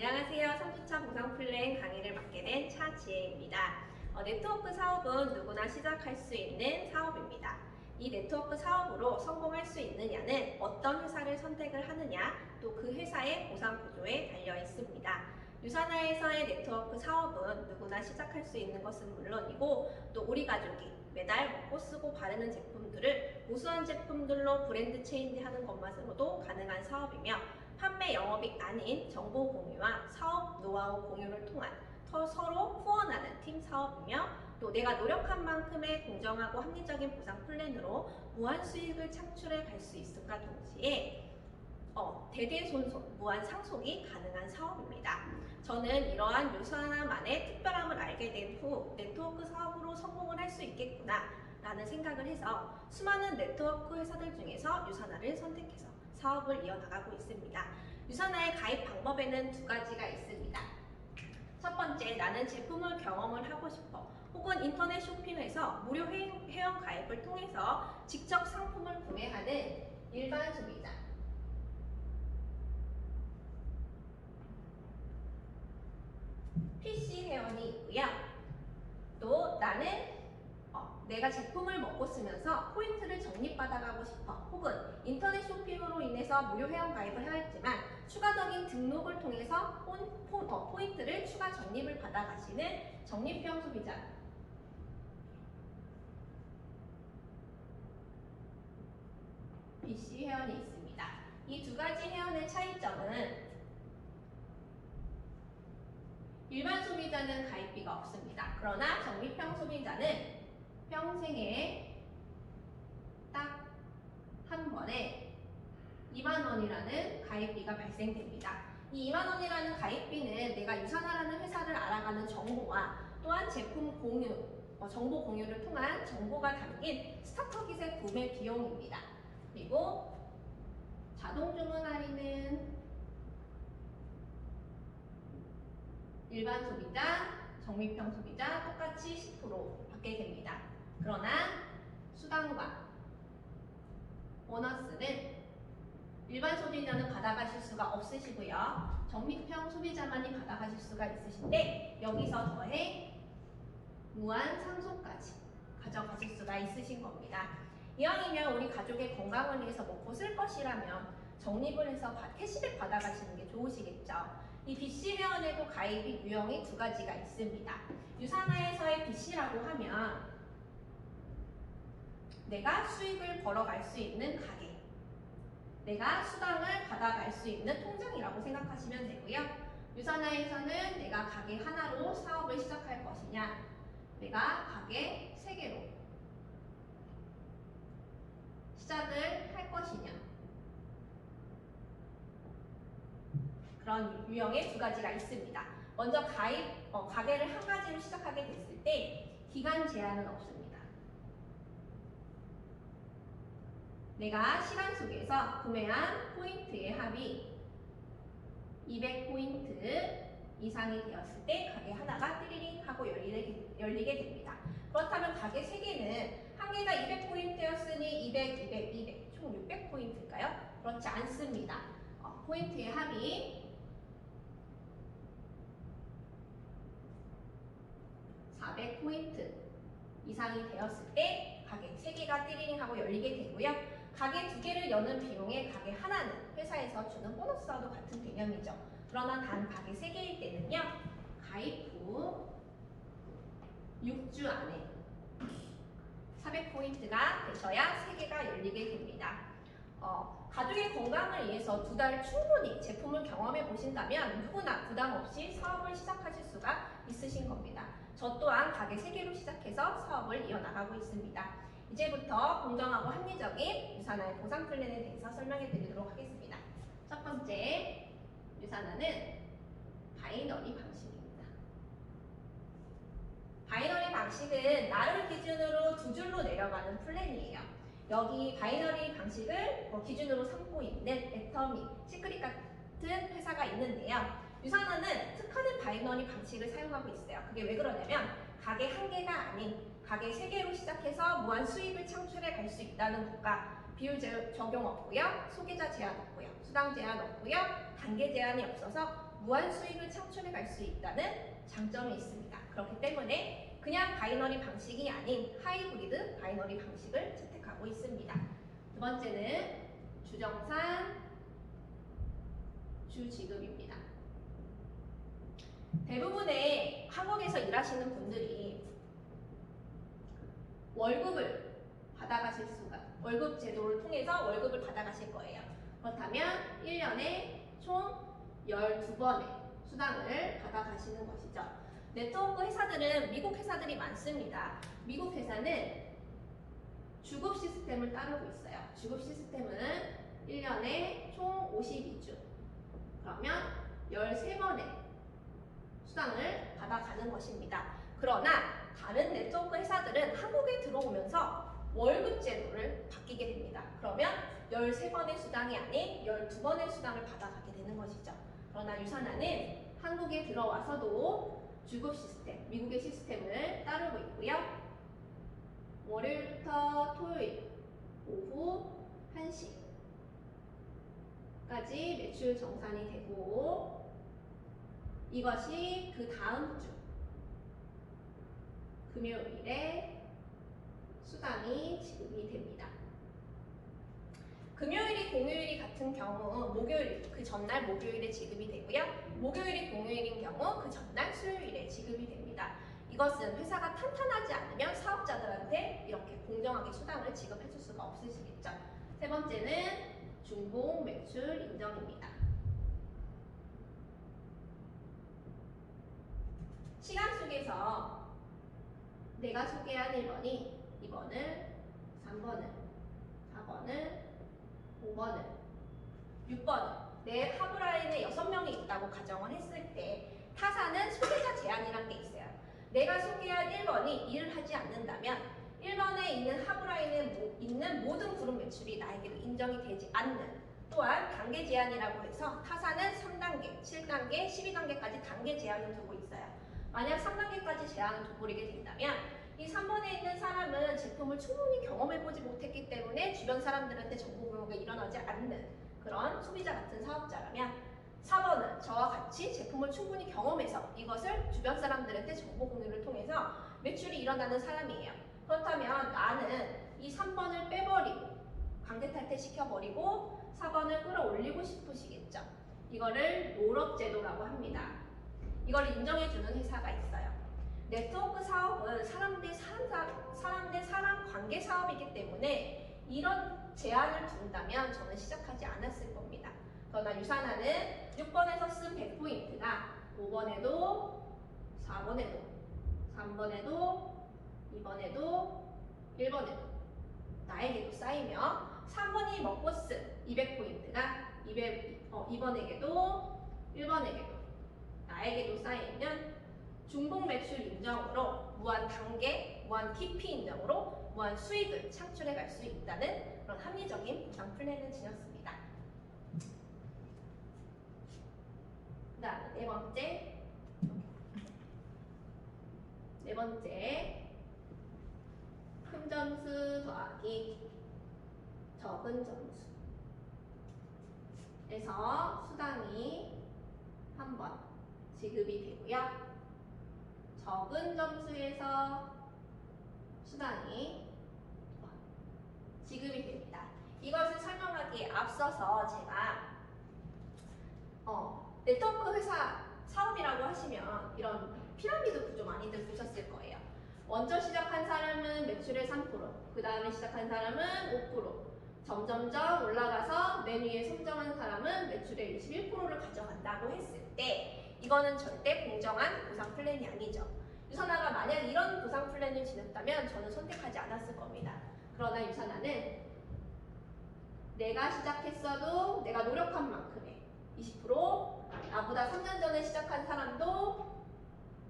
안녕하세요. 3주차 보상 플랜 강의를 맡게 된 차지혜입니다. 어, 네트워크 사업은 누구나 시작할 수 있는 사업입니다. 이 네트워크 사업으로 성공할 수 있느냐는 어떤 회사를 선택을 하느냐, 또 그 회사의 보상 구조에 달려 있습니다. 유산화에서의 네트워크 사업은 누구나 시작할 수 있는 것은 물론이고, 또 우리 가족이 매달 먹고 쓰고 바르는 제품들을 우수한 제품들로 브랜드 체인지하는 것만으로도 가능한 사업이며, 영업이 아닌 정보 공유와 사업 노하우 공유를 통한 더 서로 후원하는 팀 사업이며 또 내가 노력한 만큼의 공정하고 합리적인 보상 플랜으로 무한 수익을 창출해 갈 수 있음과 동시에 어, 대대손손 무한 상속이 가능한 사업입니다. 저는 이러한 유산화만의 특별함을 알게 된 후 네트워크 사업으로 성공을 할 수 있겠구나 라는 생각을 해서 수많은 네트워크 회사들 중에서 유산화를 선택해서 사업을 이어나가고 있습니다. 유산화의 가입 방법에는 두 가지가 있습니다. 첫 번째, 나는 제품을 경험을 하고 싶어. 혹은 인터넷 쇼핑에서 무료 회- 회원 가입을 통해서 직접 상품을 구매하는 일반 소비자. PC 회원이 있고요. 또 나는 어, 내가 제품을 먹고 쓰면서 포인트를 적립받아가고 싶어. 혹은 인터넷 쇼핑으로 인해서 무료 회원 가입을 하였지만 추가적인 등록을 통해서 폰, 폰, 어, 포인트를 추가 적립을 받아가시는 적립형 소비자. BC 회원이 있습니다. 이 두 가지 회원의 차이점은 일반 소비자는 가입비가 없습니다. 그러나 적립형 소비자는 평생에 딱 한 번에 2만 원이라는 가입비가 발생됩니다. 이 2만 원이라는 가입비는 내가 유산화라는 회사를 알아가는 정보와 또한 제품 공유, 어, 정보 공유를 통한 정보가 담긴 스타터깃의 구매 비용입니다. 그리고 자동 주문 할인은 일반 소비자, 정밀평 소비자 똑같이 10% 받게 됩니다. 그러나 수당과 보너스는 일반 소비자는 받아가실 수가 없으시고요. 정밀평 소비자만이 받아가실 수가 있으신데 여기서 더해 무한 상속까지 가져가실 수가 있으신 겁니다. 이왕이면 우리 가족의 건강을 위해서 먹고 쓸 것이라면 적립을 해서 바- 캐시백 받아가시는 게 좋으시겠죠. 이 BC 회원에도 가입이 유형이 두 가지가 있습니다. 유산화에서의 BC라고 하면 내가 수익을 벌어갈 수 있는 가게, 내가 수당을 받아갈 수 있는 통장이라고 생각하시면 되고요. 유산화에서는 내가 가게 하나로 사업을 시작할 것이냐, 내가 가게 세 개로 시작을 할 것이냐. 그런 유형의 두 가지가 있습니다. 먼저 가입, 어, 가게를 한 가지로 시작하게 됐을 때 기간 제한은 없습니다. 내가 시간 속에서 구매한 포인트의 합이 200포인트 이상이 되었을 때 가게 하나가 띠리링 하고 열리게, 열리게 됩니다. 그렇다면 가게 3개는 한 개가 200포인트였으니 200, 200, 200, 총 600포인트일까요? 그렇지 않습니다. 어, 포인트의 합이 400포인트 이상이 되었을 때 가게 3개가 띠리링 하고 열리게 되고요. 가게 2개를 여는 비용에 가게 하나는 회사에서 주는 보너스와도 같은 개념이죠. 그러나 단 가게 3개일 때는요. 가입 후 6주 안에 400포인트가 되셔야 3개가 열리게 됩니다. 어, 가족의 건강을 위해서 두 달 충분히 제품을 경험해 보신다면 누구나 부담 없이 사업을 시작하실 수가 있으신 겁니다. 저 또한 가게 3개로 시작해서 사업을 이어나가고 있습니다. 이제부터 공정하고 합리적인 유산화의 보상 플랜에 대해서 설명해 드리도록 하겠습니다. 첫 번째, 유산화는 바이너리 방식입니다. 바이너리 방식은 나를 기준으로 두 줄로 내려가는 플랜이에요. 여기 바이너리 방식을 뭐 기준으로 삼고 있는 애터미, 시크릿 같은 회사가 있는데요. 유산화는 특화된 바이너리 방식을 사용하고 있어요. 그게 왜 그러냐면 가게 한 개가 아닌 가게 세 개로 시작해서 무한 수익을 창출해 갈 수 있다는 것과 비율 제- 적용 없고요. 소비자 제한 없고요. 수당 제한 없고요. 단계 제한이 없어서 무한 수익을 창출해 갈 수 있다는 장점이 있습니다. 그렇기 때문에 그냥 바이너리 방식이 아닌 하이브리드 바이너리 방식을 채택하고 있습니다. 두 번째는 주정산 주지급입니다. 대부분의 한국에서 일하시는 분들이 월급을 받아가실 수가 월급 제도를 통해서 월급을 받아가실 거예요. 그렇다면 1년에 총 12번의 수당을 받아가시는 것이죠. 네트워크 회사들은 미국 회사들이 많습니다. 미국 회사는 주급 시스템을 따르고 있어요. 주급 시스템은 1년에 총 52주. 그러면 13번의 수당을 받아가는 것입니다. 그러나 다른 네트워크 회사들은 한국에 들어오면서 월급 제도를 바뀌게 됩니다. 그러면 13번의 수당이 아닌 12번의 수당을 받아가게 되는 것이죠. 그러나 유산하는 한국에 들어와서도 주급 시스템, 미국의 시스템을 따르고 있고요. 월요일부터 토요일 오후 1시까지 매출 정산이 되고 이것이 그 다음 주 금요일에 수당이 지급이 됩니다. 금요일이 공휴일이 같은 경우 목요일 그 전날 목요일에 지급이 되고요. 목요일이 공휴일인 경우 그 전날 수요일에 지급이 됩니다. 이것은 회사가 탄탄하지 않으면 사업자들한테 이렇게 공정하게 수당을 지급해 줄 수가 없으시겠죠. 세 번째는 중복 매출 인정입니다. 시간 속에서 내가 소개한 1번이 2번을, 3번을, 4번을, 5번을, 6번을 내 하브라인에 6명이 있다고 가정을 했을 때 타사는 소비자 제한이라는 게 있어요. 내가 소개한 1번이 일을 하지 않는다면 1번에 있는 하브라인에 모- 있는 모든 그룹 매출이 나에게도 인정이 되지 않는 또한 단계 제한이라고 해서 타사는 3단계, 7단계, 12단계까지 단계 제한을 두고. 만약 3단계까지 제한을 두고리게 된다면 이 3번에 있는 사람은 제품을 충분히 경험해보지 못했기 때문에 주변 사람들한테 정보 공유가 일어나지 않는 그런 소비자 같은 사업자라면 4번은 저와 같이 제품을 충분히 경험해서 이것을 주변 사람들한테 정보 공유를 통해서 매출이 일어나는 사람이에요. 그렇다면 나는 이 3번을 빼버리고 강제 탈퇴시켜버리고 4번을 끌어올리고 싶으시겠죠. 이거를 롤업 제도라고 합니다. 이걸 인정해주는 회사가 있어요. 네트워크 사업은 사람 대 사람, 사- 사람 대 사람 관계 사업이기 때문에 이런 제한을 둔다면 저는 시작하지 않았을 겁니다. 그러나 유산하는 6번에서 쓴 100포인트가 5번에도 4번에도 3번에도 2번에도 1번에도 나에게도 쌓이며 3번이 먹고 쓴 200포인트가 200, 어, 2번에게도 1번에게도 나에게도 중복 매출 인정으로 무한 단계, 무한 TP 인정으로 무한 수익을 창출해 갈 수 있다는 그런 합리적인 보상 플랜을 지녔습니다. 네 번째 네 번째 큰 점수 더하기 적은 점수에서 수당이 한 번 지급이 되고요. 적은 점수에서 수당이 지급이 됩니다. 이것을 설명하기에 앞서서 제가 어, 네트워크 회사 사업이라고 하시면 이런 피라미드 구조 많이들 보셨을 거예요. 먼저 시작한 사람은 매출의 3%, 그 다음에 시작한 사람은 5%, 점점점 올라가서 맨 위에 선정한 사람은 매출의 21%를 가져간다고 했을 때 이거는 절대 공정한 보상 플랜이 아니죠. 유선아가 만약 이런 보상 플랜을 지녔다면 저는 선택하지 않았을 겁니다. 그러나 유선아는 내가 시작했어도 내가 노력한 만큼의 20% 나보다 3년 전에 시작한 사람도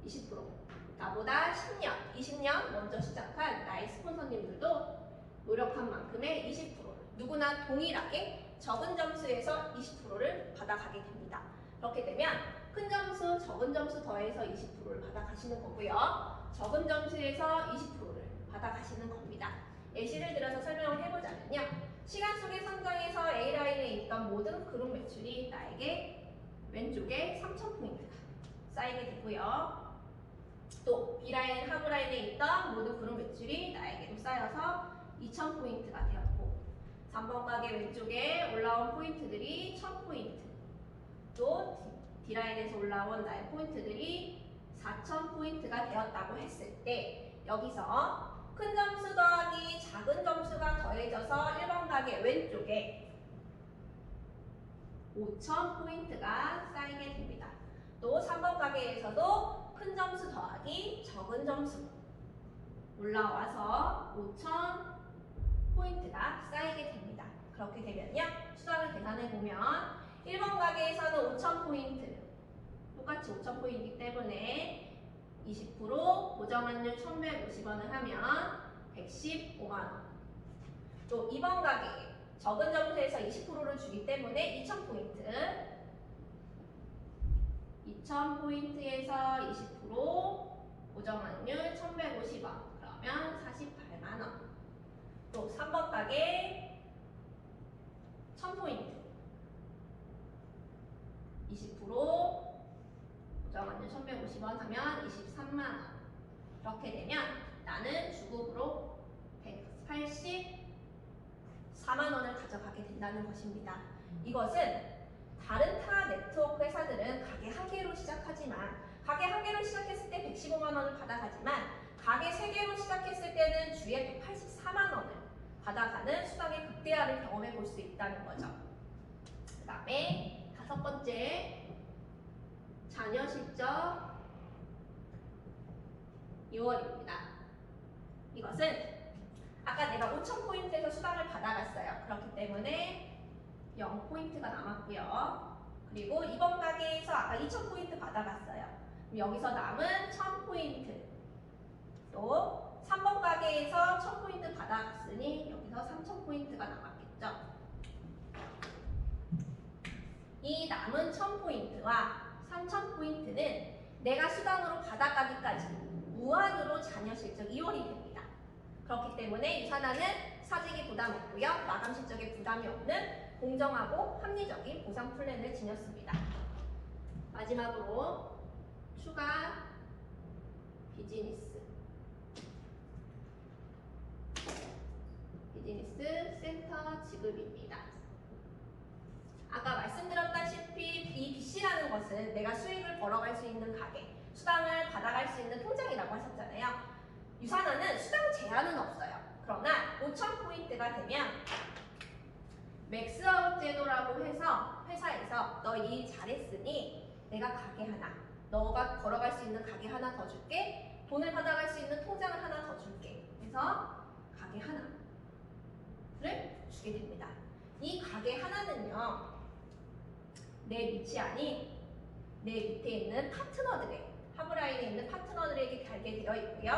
20% 나보다 10년, 20년 먼저 시작한 나의 스폰서님들도 노력한 만큼의 20% 누구나 동일하게 적은 점수에서 20%를 받아가게 됩니다. 그렇게 되면 큰 점수, 적은 점수 더해서 20%를 받아가시는 거고요. 적은 점수에서 20%를 받아가시는 겁니다. 예시를 들어서 설명을 해보자면요. 시간 속의 선정에서 A라인에 있던 모든 그룹 매출이 나에게 왼쪽에 3,000포인트가 쌓이게 되고요. 또 B라인, 하부라인에 있던 모든 그룹 매출이 나에게도 쌓여서 2,000포인트가 되었고 3번 가게 왼쪽에 올라온 포인트들이 1,000포인트 또 D라인에서 올라온 나의 포인트들이 4,000포인트가 되었다고 했을 때 여기서 큰 점수 더하기 작은 점수가 더해져서 1번 가게 왼쪽에 5,000포인트가 쌓이게 됩니다. 또 3번 가게에서도 큰 점수 더하기 적은 점수 올라와서 5,000포인트가 쌓이게 됩니다. 그렇게 되면요. 수당을 계산해 보면 1번 가게에서는 5,000포인트 똑같이 5,000포인트이기 때문에 20% 고정환율 1,150원을 하면 115만원. 또 2번 가게 적은 점수에서 20%를 주기 때문에 2,000포인트. 2,000포인트에서 20% 고정환율 1,150원. 그러면 48만원. 또 3번 가게 1,000포인트. 20% 고정환율 1,150원 하면 23만원. 이렇게 되면 나는 주급으로 184만 원을 가져가게 된다는 것입니다. 이것은 다른 타 네트워크 회사들은 가게 한 개로 시작하지만 가게 한 개로 시작했을 때 115만 원을 받아가지만 가게 세 개로 시작했을 때는 주에 184만 원을 받아가는 수당의 극대화를 경험해 볼 수 있다는 거죠. 그 다음에 다섯 번째 자녀 실적 2월입니다. 이것은 아까 내가 5,000포인트에서 수당을 받아갔어요. 그렇기 때문에 0포인트가 남았고요. 그리고 이번 가게에서 아까 2,000포인트 받아갔어요. 그럼 여기서 남은 1,000포인트. 또 3번 가게에서 1,000포인트 받아갔으니 여기서 3,000포인트가 남았겠죠. 이 남은 1,000포인트와 3,000포인트는 내가 수당으로 받아가기까지 무한으로 자녀 실적 이월이 됩니다. 그렇기 때문에 유산하는 사직이 부담 없고요. 마감 실적에 부담이 없는 공정하고 합리적인 보상 플랜을 지녔습니다. 마지막으로 추가 비즈니스 비즈니스 센터 지급입니다. 아까 말씀드렸다시피 이 BC라는 것은 내가 수익을 벌어갈 수 있는 가게, 수당을 받아갈 수 있는 통장이라고 하셨잖아요. 유산화는 수당 제한은 없어요. 그러나 5,000포인트가 되면 맥스아웃 제도라고 해서 회사에서 너 일 잘했으니 내가 가게 하나, 너가 걸어갈 수 있는 가게 하나 더 줄게, 돈을 받아갈 수 있는 통장을 하나 더 줄게. 그래서 가게 하나를 주게 됩니다. 이 가게 하나는요, 내 밑이 아닌 내 밑에 있는 파트너들의 하브라인에 있는 파트너들에게 달게 되어 있고요.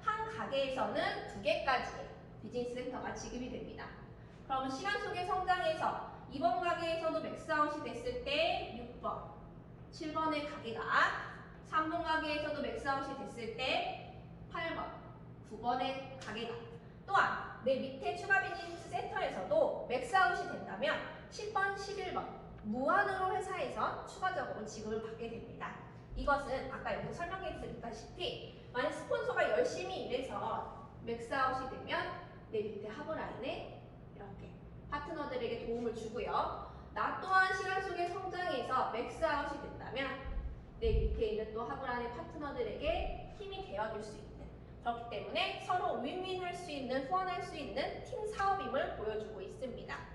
한 가게에서는 두 개까지 비즈니스 센터가 지급이 됩니다. 그럼 시간 속의 성장에서 이번 가게에서도 맥스아웃이 됐을 때 6번, 7번의 가게가 3번 가게에서도 맥스아웃이 됐을 때 8번, 9번의 가게가 또한 내 밑에 추가 비즈니스 센터에서도 맥스아웃이 된다면 10번, 11번 무한으로 회사에서 추가적으로 지급을 받게 됩니다. 이것은 아까 여기 설명해 드렸다시피 만약 스폰서가 열심히 일해서 맥스아웃이 되면 내 밑에 하브라인에 이렇게 파트너들에게 도움을 주고요. 나 또한 시간 속의 성장에서 맥스아웃이 된다면 내 밑에 있는 또 하브라인의 파트너들에게 힘이 되어줄 수 있는 그렇기 때문에 서로 윈윈할 수 있는 후원할 수 있는 팀 사업임을 보여주고 있습니다.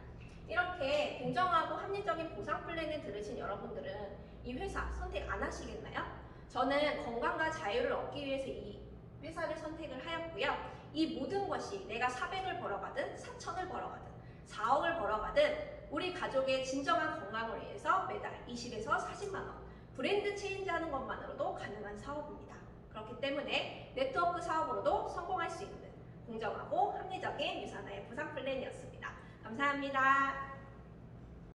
이렇게 공정하고 합리적인 보상 플랜을 들으신 여러분들은 이 회사 선택 안 하시겠나요? 저는 건강과 자유를 얻기 위해서 이 회사를 선택을 하였고요. 이 모든 것이 내가 400을 벌어가든 4천을 벌어가든 4억을 벌어가든 우리 가족의 진정한 건강을 위해서 매달 20에서 40만 원 브랜드 체인지하는 것만으로도 가능한 사업입니다. 그렇기 때문에 네트워크 사업으로도 성공할 수 있는 공정하고 합리적인 유산화의 보상 플랜이었습니다. 감사합니다.